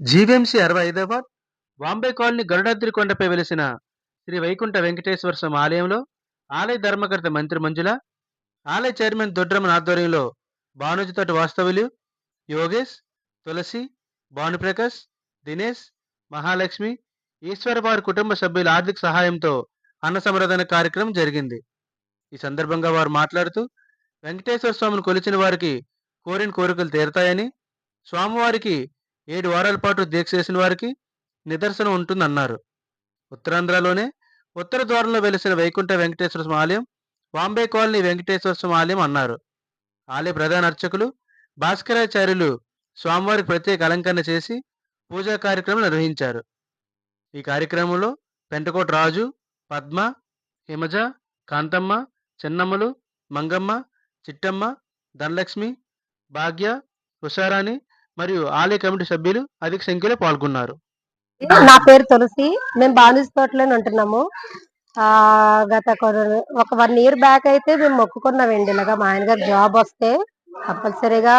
GVMC అరవై ఐదవ Bombay colony Garudadri కొండపై వెలిసిన శ్రీ వైకుంఠ వెంకటేశ్వర స్వామి ఆలయంలో ఆలయ ధర్మకర్త మంత్రి మంజుల ఆలయ చైర్మన్ దొడ్రమన్ ఆధ్వర్యంలో భానుజతోటి వాస్తవులు యోగేష్ తులసి భానుప్రకాష్ దినేష్ మహాలక్ష్మి ఈశ్వరవారి కుటుంబ సభ్యుల ఆర్థిక సహాయంతో అన్న సమరాధన కార్యక్రమం జరిగింది. ఈ సందర్భంగా వారు మాట్లాడుతూ వెంకటేశ్వర స్వామిని కొలిచిన వారికి కోరిన కోరికలు తీరతాయని స్వామివారికి ఏడు వారాల పాటు దీక్ష చేసిన వారికి నిదర్శనం ఉంటుందన్నారు. ఉత్తరాంధ్రలోనే ఉత్తర ద్వారంలో వెలిసిన వైకుంఠ వెంకటేశ్వర స్వామి ఆలయం బాంబే కాలనీ వెంకటేశ్వర స్వామి ఆలయం అన్నారు. ఆలయ ప్రధాన అర్చకులు భాస్కరాచార్యులు స్వామివారికి ప్రత్యేక అలంకరణ చేసి పూజా కార్యక్రమం నిర్వహించారు. ఈ కార్యక్రమంలో పెంటకోట రాజు పద్మ హిమజ కాంతమ్మ చిన్నమ్మలు మంగమ్మ చిట్టమ్మ ధనలక్ష్మి భాగ్య ఉషారాణి మరియు ఆలయ కమిటీ సభ్యులు అధిక సంఖ్యలో పాల్గొన్నారు. నా పేరు తులసి. మేము బానిస తోటలోనే ఉంటున్నాము. ఆ గత ఒక వన్ ఇయర్ బ్యాక్ అయితే మేము మొక్కుకున్నామండి. ఇలాగా మా ఆయన గారు జాబ్ వస్తే కంపల్సరీగా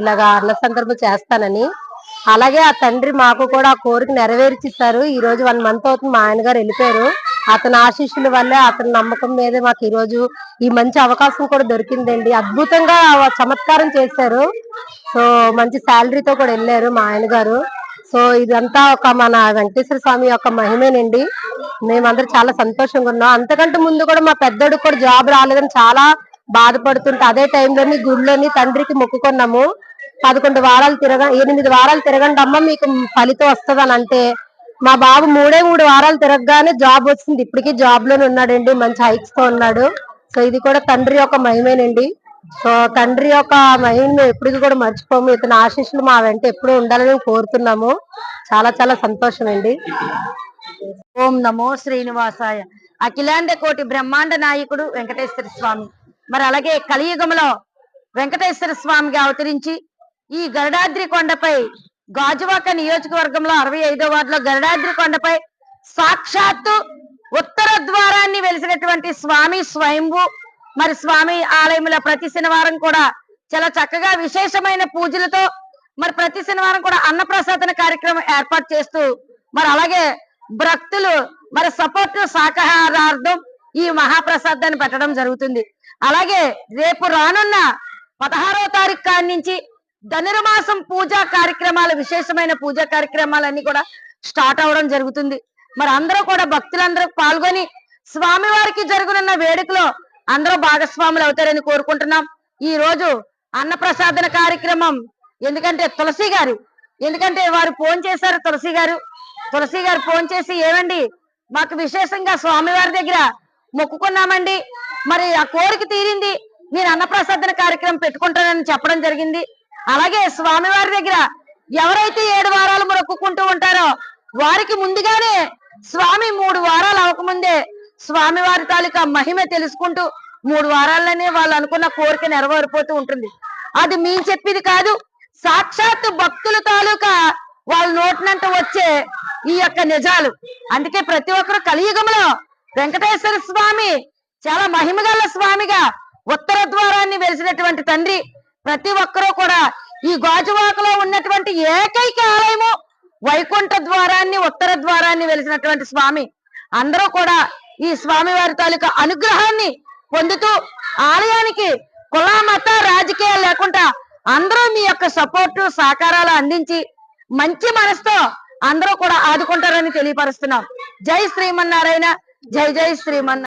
ఇలాగా అన్న సందర్భం చేస్తానని. అలాగే ఆ తండ్రి మాకు కూడా ఆ కోరిక నెరవేర్చిస్తారు ఈ రోజు వన్ మంత్ అవుతుంది మా ఆయన గారు వెళ్ళిపోయారు. అతని ఆశీస్సుల వల్లే అతని నమ్మకం మీదే మాకు ఈ రోజు ఈ మంచి అవకాశం కూడా దొరికిందండి. అద్భుతంగా చమత్కారం చేశారు. సో మంచి శాలరీతో కూడా వెళ్ళారు మా ఆయన గారు. సో ఇదంతా ఒక మన వెంకటేశ్వర స్వామి యొక్క మహిమేనండి. మేమందరూ చాలా సంతోషంగా ఉన్నాం. అంతకంటే ముందు కూడా మా పెద్దోడికి కూడా జాబ్ రాలేదని చాలా బాధపడుతుంటే అదే టైంలోని గుడిలోని తండ్రికి మొక్కుకున్నాము పదకొండు వారాలు తిరగ ఎనిమిది వారాలు తిరగండి అమ్మ మీకు ఫలితం వస్తుంది అంటే మా బాబు మూడే మూడు వారాలు తిరగగానే జాబ్ వచ్చింది. ఇప్పటికీ జాబ్లోనే ఉన్నాడండి. మంచి హైక్స్తో ఉన్నాడు. సో ఇది కూడా తండ్రి యొక్క మహిమేనండి. సో తండ్రి యొక్క మహిమను ఎప్పటికీ కూడా మర్చిపోము. ఇతని ఆశీస్సులు మా వెంట ఎప్పుడూ ఉండాలని కోరుతున్నాము. చాలా చాలా సంతోషం అండి ఓం నమో శ్రీనివాసాయ. అఖిలాండ కోటి బ్రహ్మాండ నాయకుడు వెంకటేశ్వర స్వామి. మరి అలాగే కలియుగంలో వెంకటేశ్వర స్వామిగా అవతరించి ఈ గరుడాద్రి కొండపై గాజువాక నియోజకవర్గంలో అరవై ఐదో వార్డులో గరుడాద్రి కొండపై సాక్షాత్తు ఉత్తర ద్వారాన్ని వెలిసినటువంటి స్వామి స్వయంభు. మరి స్వామి ఆలయంలో ప్రతి శనివారం కూడా చాలా చక్కగా విశేషమైన పూజలతో మరి ప్రతి శనివారం కూడా అన్నప్రసాదన కార్యక్రమం ఏర్పాటు చేస్తూ మరి అలాగే భక్తులు మరి సపోర్ట్ శాకాహారార్థం ఈ మహాప్రసాదాన్ని పెట్టడం జరుగుతుంది. అలాగే రేపు రానున్న పదహారవ తారీఖు కాడి నుంచి ధనుర్మాసం పూజా కార్యక్రమాలు విశేషమైన పూజా కార్యక్రమాలన్నీ కూడా స్టార్ట్ అవడం జరుగుతుంది. మరి అందరూ కూడా భక్తులందరూ పాల్గొని స్వామివారికి జరుగునున్న వేడుకలో అందరూ భాగస్వాములు అవుతారని కోరుకుంటున్నాం. ఈ రోజు అన్నప్రసాదన కార్యక్రమం ఎందుకంటే తులసి గారు ఎందుకంటే వారు ఫోన్ చేశారు తులసి గారు తులసి గారు ఫోన్ చేసి ఏమండి మాకు విశేషంగా స్వామివారి దగ్గర మొక్కుకున్నామండి. మరి ఆ కోరిక తీరింది నేను అన్నప్రసాదన కార్యక్రమం పెట్టుకుంటానని చెప్పడం జరిగింది. అలాగే స్వామివారి దగ్గర ఎవరైతే ఏడు వారాలు మొక్కుకుంటూ ఉంటారో వారికి ముందుగానే స్వామి మూడు వారాలు అవ్వకముందే స్వామివారి తాలూకా మహిమ తెలుసుకుంటూ మూడు వారాల్లోనే వాళ్ళు అనుకున్న కోరిక నెరవేరిపోతూ ఉంటుంది. అది మీ చెప్పేది కాదు సాక్షాత్ భక్తుల తాలూకా వాళ్ళ నోటినంట వచ్చే ఈ యొక్క నిజాలు. అందుకే ప్రతి ఒక్కరు కలియుగంలో వెంకటేశ్వర స్వామి చాలా మహిమగల స్వామిగా ఉత్తర ద్వారాన్ని వెలిసినటువంటి తండ్రి ప్రతి ఒక్కరూ కూడా ఈ గాజువాకలో ఉన్నటువంటి ఏకైక ఆలయము వైకుంఠ ద్వారాన్ని ఉత్తర ద్వారాన్ని వెలిసినటువంటి స్వామి. అందరూ కూడా ఈ స్వామి వారి తాలూకా అనుగ్రహాన్ని పొందుతూ ఆలయానికి కుల మత రాజకీయాలు లేకుండా అందరూ మీ యొక్క సపోర్టు సహకారాలు అందించి మంచి మనసుతో అందరూ కూడా ఆదుకుంటారని తెలియపరుస్తున్నాం. జై శ్రీమన్నారాయణ జై జై శ్రీమన్నారాయణ